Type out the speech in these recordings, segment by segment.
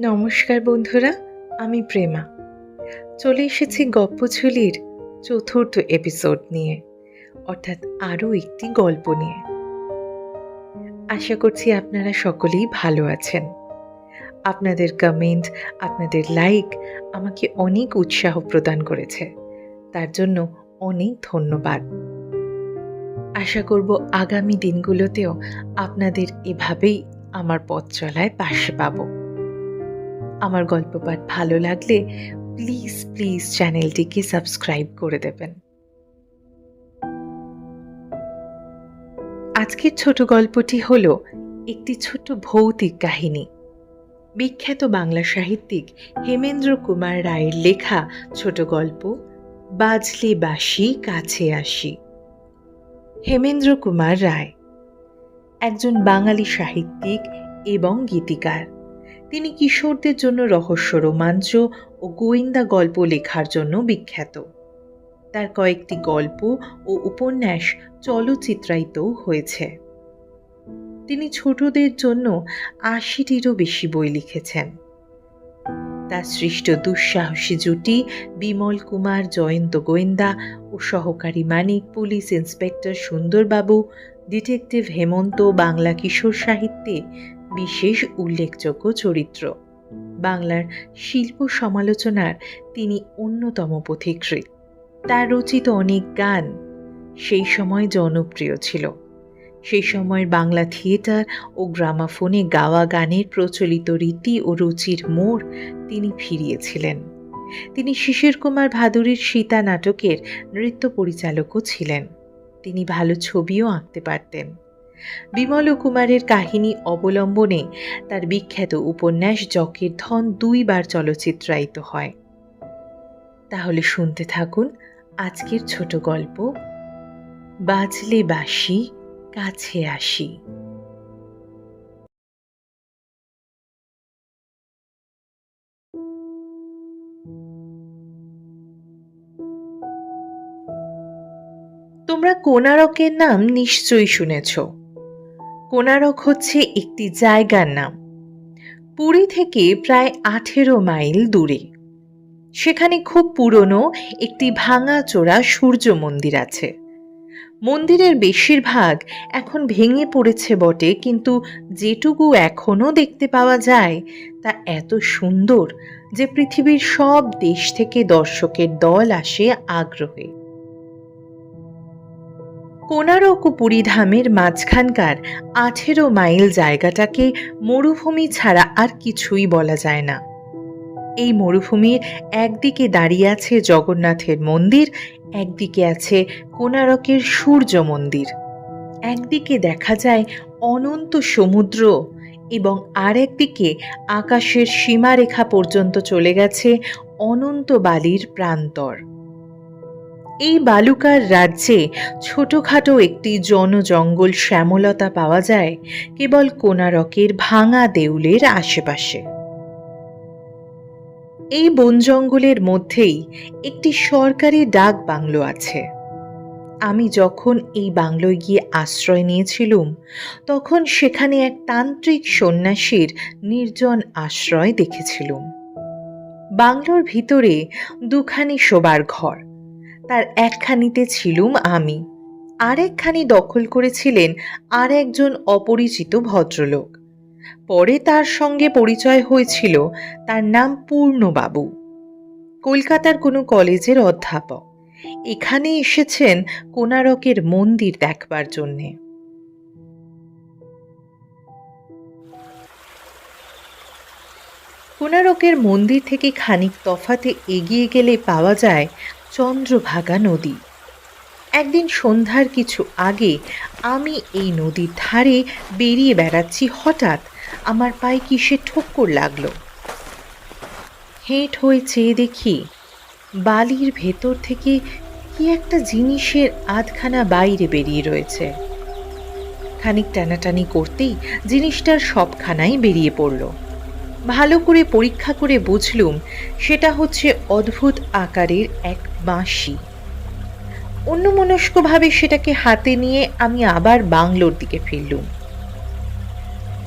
নমস্কার বন্ধুরা, আমি প্রেমা। চলে এসেছি গপ্পঝুলির চতুর্থ এপিসোড নিয়ে, অর্থাৎ আরও একটি গল্প নিয়ে। আশা করছি আপনারা সকলেই ভালো আছেন। আপনাদের কমেন্ট আপনাদের লাইক আমাকে অনেক উৎসাহ প্রদান করেছে, তার জন্য অনেক ধন্যবাদ। আশা করব আগামী দিনগুলোতেও আপনাদের এভাবেই আমার পথ চলায় পাশে পাবো। আমার গল্প পাঠ ভালো লাগলে প্লিজ প্লিজ চ্যানেলটিকে সাবস্ক্রাইব করে দেবেন। আজকের ছোট গল্পটি হল একটি ছোট ভৌতিক কাহিনী। বিখ্যাত বাংলা সাহিত্যিক হেমেন্দ্র কুমার রায়ের লেখা ছোট গল্প, বাজলে বাসি কাছে আসি। হেমেন্দ্র কুমার রায়, একজন বাঙালি সাহিত্যিক এবং গীতিকার। তিনি কিশোরদের জন্য রহস্য, রোমাঞ্চ ও গোয়েন্দা গল্প লেখার জন্য বিখ্যাত। তার কয়েকটি গল্প ও উপন্যাস চলচ্চিত্রায়িতও হয়েছে। তিনি ছোটদের জন্য আশিটিরও বেশি বই লিখেছেন। তার সৃষ্ট দুঃসাহসী জুটি বিমল কুমার, জয়ন্ত গোয়েন্দা ও সহকারী Manik, police inspector Sundarbabu detective Hemanta Bangla কিশোর সাহিত্যে বিশেষ উল্লেখযোগ্য চরিত্র। বাংলার শিল্প সমালোচনার তিনি অন্যতম পথিকৃৎ। তার রচিত অনেক গান সেই সময় জনপ্রিয় ছিল। সেই সময়ের বাংলা থিয়েটার ও গ্রামাফোনে গাওয়া গানের প্রচলিত রীতি ও রুচির মোড় তিনি ফিরিয়েছিলেন। তিনি শিশির কুমার ভাদুরীর সীতা নাটকের নৃত্য পরিচালকও ছিলেন। তিনি ভালো ছবিও আঁকতে পারতেন। বিমল কুমারের কাহিনী অবলম্বনে তার বিখ্যাত উপন্যাস জকের ধন দুইবার চলচ্চিত্রায়িত হয়। তাহলে শুনতে থাকুন আজকের ছোট গল্প, বাজলে বাসি কাছে আসি। তোমরা কোনারকের নাম নিশ্চয়ই শুনেছ। কোনারক হচ্ছে একটি জায়গার নাম। পুরী থেকে প্রায় আঠেরো মাইল দূরে। সেখানে খুব পুরনো একটি ভাঙাচোরা সূর্য মন্দির আছে। মন্দিরের বেশিরভাগ এখন ভেঙে পড়েছে বটে, কিন্তু যেটুকু এখনও দেখতে পাওয়া যায়, তা এত সুন্দর যে পৃথিবীর সব দেশ থেকে দর্শকের দল আসে আগ্রহে। কোনারক ও পুরীধামের মাঝখানকার আঠেরো মাইল জায়গাটাকে মরুভূমি ছাড়া আর কিছুই বলা যায় না। এই মরুভূমির একদিকে দাঁড়িয়ে আছে জগন্নাথের মন্দির, একদিকে আছে কোনারকের সূর্য মন্দির। একদিকে দেখা যায় অনন্ত সমুদ্র এবং আর একদিকে আকাশের সীমারেখা পর্যন্ত চলে গেছে অনন্ত বালির প্রান্তর। এই বালুকার রাজ্যে ছোটখাটো একটি জনজঙ্গল শ্যামলতা পাওয়া যায়, কেবল কোনারকের ভাঙা দেউলের আশেপাশে। এই বন জঙ্গলের মধ্যেই একটি সরকারি ডাক বাংলো আছে। আমি যখন এই বাংলোয় গিয়ে আশ্রয় নিয়েছিলুম, তখন সেখানে এক তান্ত্রিক সন্ন্যাসীর নির্জন আশ্রয় দেখেছিলুম। বাংলোর ভিতরে দুখানি শোবার ঘর তার একখানিতে ছিলুম আমি। আরেকখানি দখল করেছিলেন আর একজন অপরিচিত ভদ্রলোক। পরে তার সঙ্গে পরিচয় হয়েছিল তার নাম পূর্ণবাবু। কলকাতার কোনো কলেজের অধ্যাপক। এখানে এসেছেন কোনারকের মন্দির দেখবার জন্যে। কোনারকের মন্দির থেকে খানিক তফাতে এগিয়ে গেলে পাওয়া যায় চন্দ্রভাগা নদী। একদিন সন্ধ্যার কিছু আগে আমি এই নদীর ধারে বেরিয়ে বেড়াচ্ছি হঠাৎ। আমার পায়ে কিসে ঠক্কর লাগল? হেঁট হয়ে চেয়ে দেখি, বালির ভেতর থেকে কি একটা জিনিসের আধখানা বাইরে বেরিয়ে রয়েছে। খানিক টানাটানি করতেই জিনিসটার সবখানাই বেরিয়ে পড়ল। ভালো করে পরীক্ষা করে বুঝলুম, সেটা হচ্ছে অদ্ভুত আকারের এক বাঁশি। অন্যমনস্কভাবে সেটাকে হাতে নিয়ে আমি আবার বাংলোর দিকে ফিরলুম।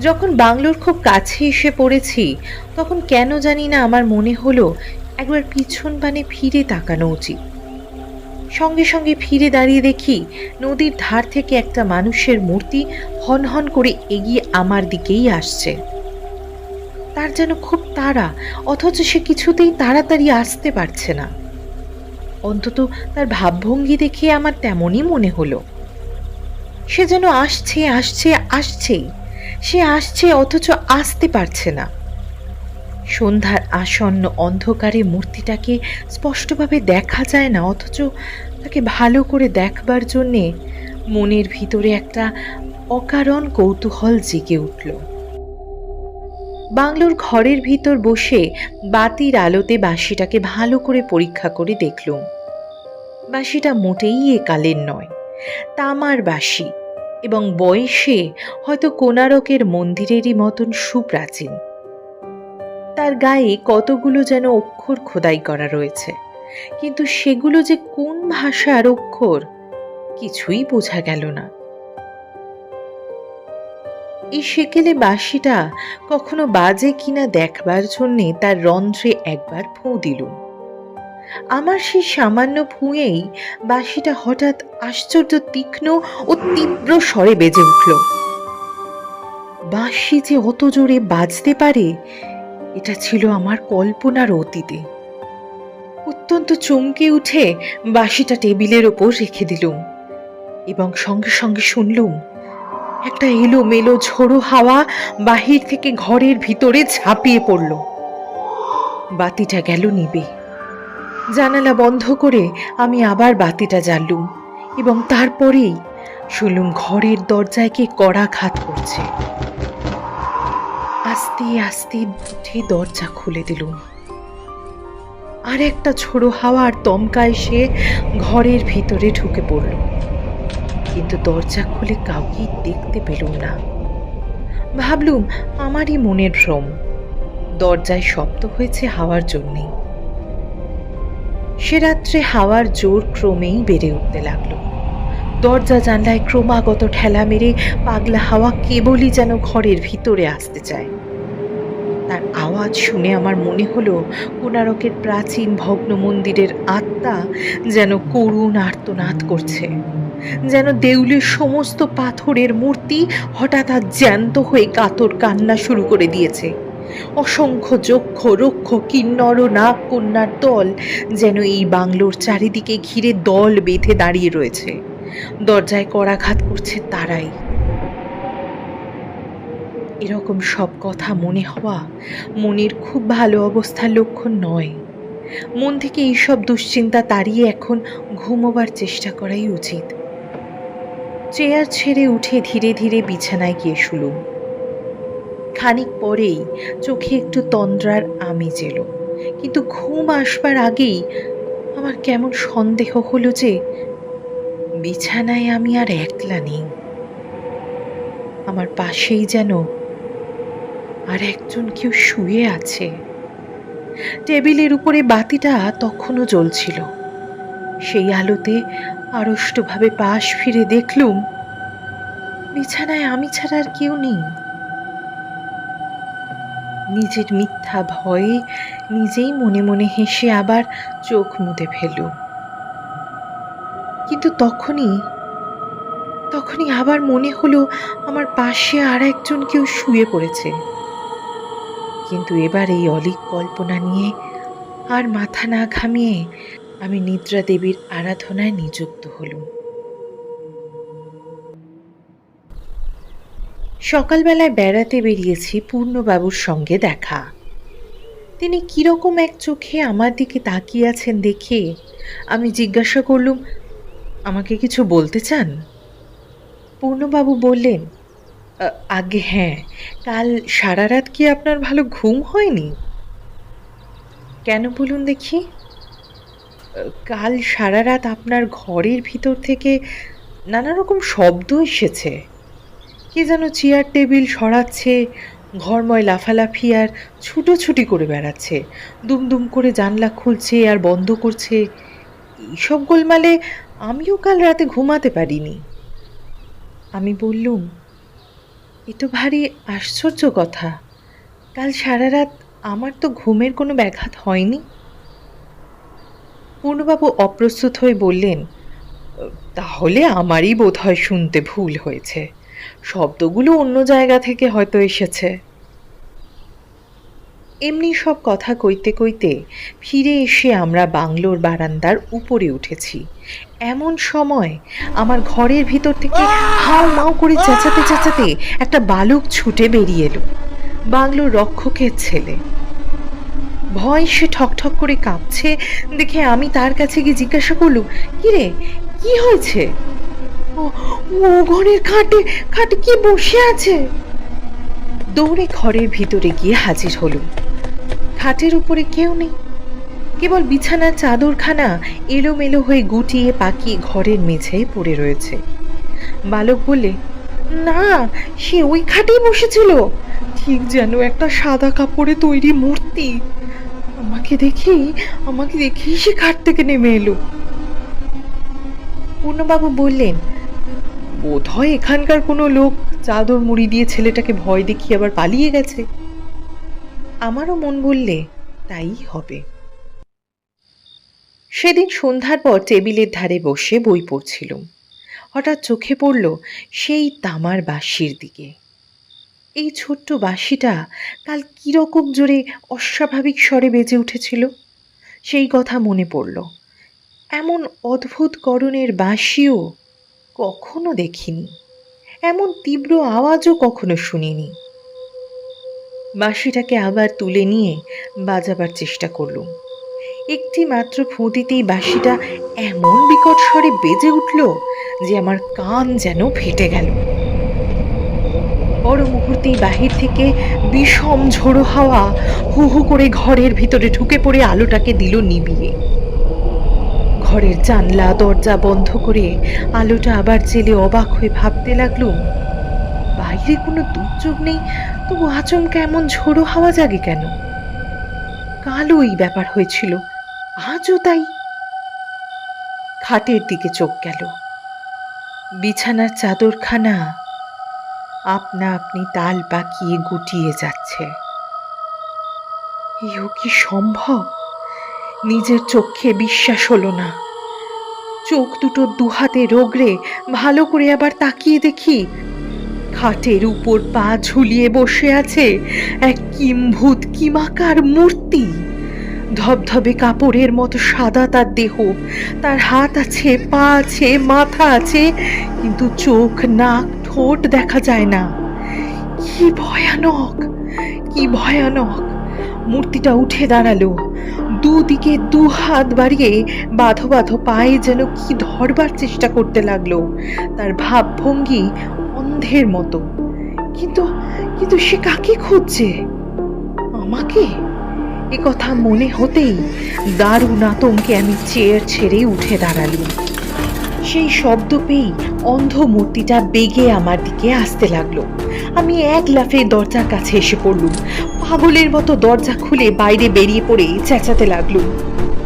যখন বাংলোর খুব কাছে এসে পড়েছি, তখন কেন জানি না আমার মনে হলো একবার পিছন পানে ফিরে তাকানো উচিত। সঙ্গে সঙ্গে ফিরে দাঁড়িয়ে দেখি নদীর ধার থেকে একটা মানুষের মূর্তি হনহন করে এগিয়ে আমার দিকেই আসছে। তার যেন খুব তাড়া, অথচ সে কিছুতেই তাড়াতাড়ি আসতে পারছে না। অন্তত তার ভাবভঙ্গি দেখে আমার তেমনই মনে হলো। সে যেন আসছে আসছে, আসছেই। সে আসছে, অথচ আসতে পারছে না। সন্ধ্যার আসন্ন অন্ধকারে মূর্তিটাকে স্পষ্টভাবে দেখা যায় না, অথচ তাকে ভালো করে দেখবার জন্যে মনের ভিতরে একটা অকারণ কৌতূহল জেগে উঠল। বাংলোর ঘরের ভিতর বসে বাতির আলোতে বাঁশিটাকে ভালো করে পরীক্ষা করে দেখলুম। বাঁশিটা মোটেই একালের নয়, তামার বাঁশি এবং বয়সে হয়তো কোনারকের মন্দিরেরই মতন সুপ্রাচীন। তার গায়ে কতগুলো যেন অক্ষর খোদাই করা রয়েছে, কিন্তু সেগুলো যে কোন ভাষার অক্ষর কিছুই বোঝা গেল না। এই সেকেলে বাঁশিটা কখনো বাজে কিনা দেখবার জন্যে তার রন্ধ্রে একবার ফুঁ দিলুম। আমার সেই সামান্য ফুঁয়েই বাঁশিটা হঠাৎ আশ্চর্য, তীক্ষ্ণ ও তীব্র স্বরে বেজে উঠল। বাঁশি যে অত জোরে বাজতে পারে, এটা ছিল আমার কল্পনার অতীতে। অত্যন্ত চমকে উঠে বাঁশিটা টেবিলের ওপর রেখে দিলুম এবং সঙ্গে সঙ্গে শুনলুম একটা এলো মেলো ঝোড়ো হাওয়া বাহির থেকে ঘরের ভিতরে ঝাঁপিয়ে পড়ল। বাতিটা গেল নিবে। জানালা বন্ধ করে আমি আবার বাতিটা জ্বাললুম এবং তারপরেই শুনলুম ঘরের দরজায় কে কড়া ঘাত করছে। আস্তে আস্তে উঠে দরজা খুলে দিলুম। আর একটা ছোড়ো হাওয়ার দমকা এসে ঘরের ভিতরে ঢুকে পড়ল। কিন্তু দরজা খুলে কাউকেই দেখতে পেলুম না। ভাবলুম, আমারই মনের ভ্রম। দরজায় শব্দ হয়েছে হাওয়ার জন্যেই সে রাত্রে হাওয়ার জোর ক্রমেই বেড়ে উঠতে লাগল। দরজা জানলায় ক্রমাগত ঠেলা মেরে পাগলা হাওয়া কেবলই যেন ঘরের ভিতরে আসতে চায়। তার আওয়াজ শুনে আমার মনে হলো কোনারকের প্রাচীন ভগ্ন মন্দিরের আত্মা যেন করুণ আর্তনাদ করছে। যেন দেউলের সমস্ত পাথরের মূর্তি হঠাৎ আর জ্যান্ত হয়ে কাতর কান্না শুরু করে দিয়েছে। অসংখ্য যক্ষ, রক্ষ, কিন্নর নাগ কন্যার দল যেন এই বাংলোর চারিদিকে ঘিরে দল বেঁধে দাঁড়িয়ে রয়েছে। দরজায় করাঘাত করছে তারাই। এরকম সব কথা মনে হওয়া মনের খুব ভালো অবস্থার লক্ষণ নয়। মন থেকে এইসব দুশ্চিন্তা তাড়িয়ে এখন ঘুমোবার চেষ্টা করাই উচিত। চেয়ার ছেড়ে উঠে ধীরে ধীরে বিছানায় গিয়ে শুলুম। খানিক পরেই চোখে একটু তন্দ্রার আমেজ এলো। কিন্তু ঘুম আসবার আগেই আমার কেমন সন্দেহ হলো যে বিছানায় আমি আর একলা নেই। আমার পাশেই যেন আর একজন কেউ শুয়ে আছে। টেবিলের উপরে বাতিটা তখনও জ্বলছিল। সেই আলোতে আড়ষ্টভাবে পাশ ফিরে দেখলুম, বিছানায় আমি ছাড়া আর কেউ নেই। নিজের মিথ্যা ভয়ে নিজেই মনে মনে হেসে আবার চোখ মুদে ফেলল কিন্তু তখনই তখনই আবার মনে হলো আমার পাশে আর একজন কেউ শুয়ে পড়েছে। কিন্তু এবার এই অলিক কল্পনা নিয়ে আর মাথা না ঘামিয়ে আমি নিদ্রা দেবীর আরাধনায় নিযুক্ত হলুম। সকালবেলায় বেড়াতে বেরিয়েছি পূর্ণবাবুর সঙ্গে দেখা। তিনি কীরকম এক চোখে আমার দিকে তাকিয়ে আছেন দেখে আমি জিজ্ঞাসা করলুম আমাকে কিছু বলতে চান? পূর্ণবাবু বললেন আগে হ্যাঁ কাল সারা রাত কি আপনার ভালো ঘুম হয়নি? কেন বলুন দেখি? "আ, কাল সারা রাত আপনার ঘরের ভিতর থেকে নানা রকম শব্দ এসেছে। কে যেন চেয়ার টেবিল সরাচ্ছে, ঘরময় লাফালাফি আর ছুটোছুটি করে বেড়াচ্ছে, দুমদুম করে জানলা খুলছে আর বন্ধ করছে। এইসব গোলমালে আমিও কাল রাতে ঘুমাতে পারিনি। আমি বললুম, এ তো ভারী আশ্চর্য কথা। কাল সারা রাত আমার তো ঘুমের কোনো ব্যাঘাত হয়নি? পূর্ণবাবু অপ্রস্তুত হয়ে বললেন, তাহলে আমারই বোধ হয় শুনতে ভুল হয়েছে। শব্দগুলো অন্য জায়গা থেকে হয়তো এসেছে। এমনি সব কথা কইতে কইতে ফিরে এসে আমরা বাংলোর বারান্দার উপরে উঠেছি। এমন সময় আমার ঘরের ভিতর থেকে হাও মাও করে চেঁচাতে চেঁচাতে একটা বালুক ছুটে বেরিয়ে এলো। বাংলোর রক্ষকের ছেলে। ভয় সে ঠকঠক করে কাঁপছে। দেখে আমি তার কাছে গিয়ে জিজ্ঞাসা করলুম, কিরে, কি হয়েছে? ও ঘরের খাটে খাটে কি বসে আছে? দৌড়ে ঘরের ভিতরে গিয়ে হাজির হলো খাটের উপরে কেউ নেই। কেবল বিছানার চাদরখানা এলোমেলো হয়ে গুটিয়ে পাকিয়ে ঘরের মেঝেয় পড়ে রয়েছে। বালক বলে না, সে ওই খাটেই বসেছিল। ঠিক যেন একটা সাদা কাপড়ে তৈরি মূর্তি। আমাকে দেখি আমাকে দেখি সে খাট থেকে নেমে এলো। পূর্ণবাবু বললেন বোধ হয় এখানকার কোনো লোক চাদর মুড়ি দিয়ে ছেলেটাকে ভয় দেখিয়ে আবার পালিয়ে গেছে। আমারও মন বললে, তাই হবে। সেদিন সন্ধ্যার পর টেবিলের ধারে বসে বই পড়ছিলুম। হঠাৎ চোখে পড়ল সেই তামার বাঁশির দিকে। এই ছোট্ট বাঁশিটা কাল কীরকম জোরে অস্বাভাবিক স্বরে বেজে উঠেছিল? সেই কথা মনে পড়ল। এমন অদ্ভুত করণের বাঁশিও কখনো দেখিনি। এমন তীব্র আওয়াজও কখনো শুনিনি। বাঁশিটাকে আবার তুলে নিয়ে বাজাবার চেষ্টা করলুম। একটি মাত্র ফুঁদিতেই বাঁশিটা এমন বিকট স্বরে বেজে উঠল যে আমার কান যেন ফেটে গেল। বড় মুহূর্তেই বাহির থেকে বিষম ঝোড়ো হাওয়া হু হু করে ঘরের ভিতরে ঢুকে পড়ে আলোটাকে দিল নিবিয়ে। ঘরের জানলা, দরজা বন্ধ করে আলোটা আবার জেলে অবাক হয়ে ভাবতে লাগলুম বাইরে কোনো দুর্যোগ নেই? তবু আচমকা এমন ঝোড়ো হাওয়া জাগে কেন? কালও ব্যাপার হয়েছিল, আজও তাই। খাটের দিকে চোখ গেল। বিছানার চাদরখানা আপনা আপনি তাল পাকিয়ে গুটিয়ে যাচ্ছে। এও কি সম্ভব? নিজের চোখে বিশ্বাস হলো না। চোখ দুটো দুহাতে রোগড়ে, ভালো করে আবার তাকিয়ে দেখি। খাটের উপর পা ঝুলিয়ে বসে আছে এক কিম্ভূত কিমাকার মূর্তি। ধবধবে কাপড়ের মতো সাদা তার দেহ। তার হাত আছে, পা আছে, মাথা আছে, কিন্তু চোখ, নাক ঠোঁট দেখা যায় না। কি ভয়ানক কি ভয়ানক। মূর্তিটা উঠে দাঁড়াল। দুদিকে দু হাত বাড়িয়ে বাঁধো বাঁধো পায়ে যেন কি ধরবার চেষ্টা করতে লাগল। তার ভাবভঙ্গি অন্ধের মতো। কিন্তু কিন্তু সে কাকে খুঁজছে? আমাকে? এ কথা মনে হতেই দারুণ আতঙ্কে আমি চেয়ার ছেড়ে উঠে দাঁড়ালুম। সেই শব্দ পেয়েই অন্ধ মূর্তিটা বেগে আমার দিকে আসতে লাগল। আমি এক লাফে দরজার কাছে এসে পড়লুম। পাগলের মতো দরজা খুলে বাইরে বেরিয়ে পড়ে চেঁচাতে লাগলুম।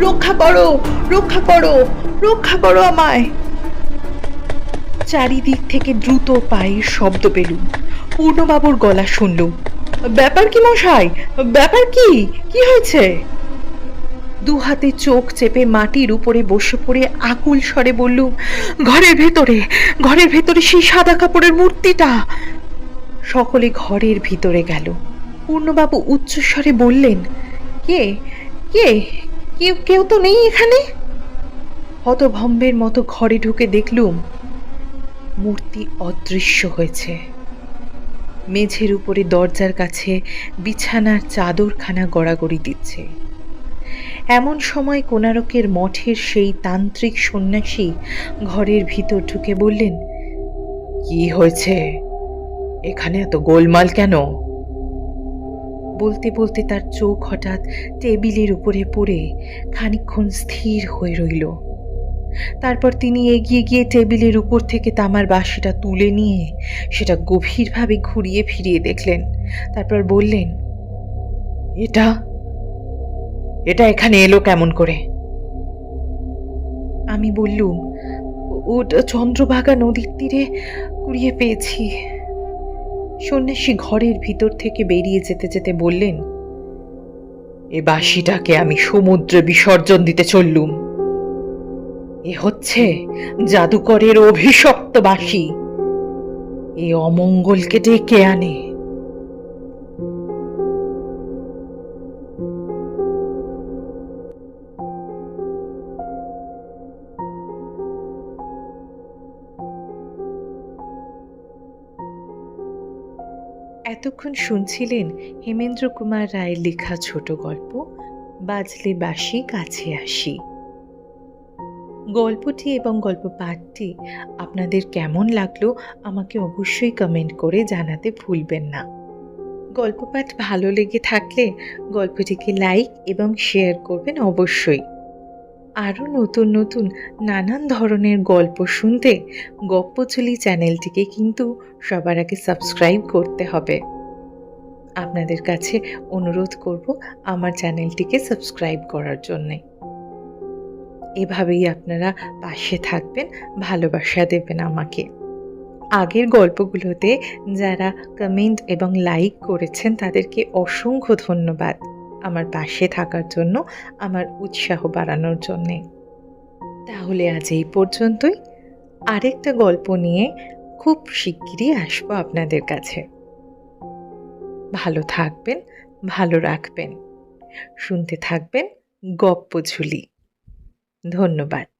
রক্ষা করো রক্ষা করো রক্ষা করো আমায়! চারিদিক থেকে দ্রুত পায়ের শব্দ পেলুম। পূর্ণবাবুর গলা শুনলুম। ব্যাপার কি মশাই? ব্যাপার কি? কি হয়েছে? দু হাতে চোখ চেপে মাটির উপরে বসে পড়ে আকুল স্বরে বলল, ঘরের ভেতরে ঘরের ভেতরে সেই সাদা কাপড়ের মূর্তিটা! সকলে ঘরের ভিতরে গেল। পূর্ণবাবু উচ্চস্বরে বললেন, কে? কে? কেউ কেউ তো নেই এখানে? হতভম্বের মতো ঘরে ঢুকে দেখলুম, মূর্তি অদৃশ্য হয়েছে। মেঝের উপরে দরজার কাছে বিছানার চাদরখানা গড়াগড়ি দিচ্ছে। এমন সময় কোনারকের মঠের সেই তান্ত্রিক সন্ন্যাসী ঘরের ভিতর ঢুকে বললেন, কি হয়েছে? এখানে এত গোলমাল কেন? বলতে বলতে তার চোখ হঠাৎ টেবিলের উপরে পড়ে খানিকক্ষণ স্থির হয়ে রইল। তারপর তিনি এগিয়ে গিয়ে টেবিলের উপর থেকে তামার বাঁশিটা তুলে নিয়ে সেটা গভীরভাবে ঘুরিয়ে ফিরিয়ে দেখলেন। তারপর বললেন, এটা এটা এখানে এলো কেমন করে? আমি বললুম ওটা চন্দ্রভাগা নদীর তীরে কুড়িয়ে পেয়েছি। সন্ন্যাসী ঘরের ভিতর থেকে বেরিয়ে যেতে যেতে বললেন এ বাঁশিটাকে আমি সমুদ্রে বিসর্জন দিতে চললুম। এ হচ্ছে জাদুকরের অভিশপ্ত বাঁশি। এ অমঙ্গলকে ডেকে আনে। এতক্ষণ শুনছিলেন হেমেন্দ্র কুমার রায়ের লেখা ছোট গল্প, বাজলে বাসি কাছে আসি। গল্পটি এবং গল্প পাঠটি আপনাদের কেমন লাগল আমাকে অবশ্যই কমেন্ট করে জানাতে ভুলবেন না। গল্প পাঠ ভালো লেগে থাকলে গল্পটিকে লাইক এবং শেয়ার করবেন অবশ্যই। আরও নতুন নতুন নানান ধরনের গল্প শুনতে গপ্পচুলি চ্যানেলটিকে কিন্তু সবার আগে সাবস্ক্রাইব করতে হবে। আপনাদের কাছে অনুরোধ করব আমার চ্যানেলটিকে সাবস্ক্রাইব করার জন্যে। এভাবেই আপনারা পাশে থাকবেন, ভালোবাসা দেবেন আমাকে। আগের গল্পগুলোতে যারা কমেন্ট এবং লাইক করেছেন, তাদেরকে অসংখ্য ধন্যবাদ আমার পাশে থাকার জন্য, আমার উৎসাহ বাড়ানোর জন্যে। তাহলে আজ এই পর্যন্তই। আরেকটা গল্প নিয়ে খুব শিগগিরই আসব আপনাদের কাছে। ভালো থাকবেন ভালো রাখবেন। শুনতে থাকবেন গপ্প ঝুলি। ধন্যবাদ।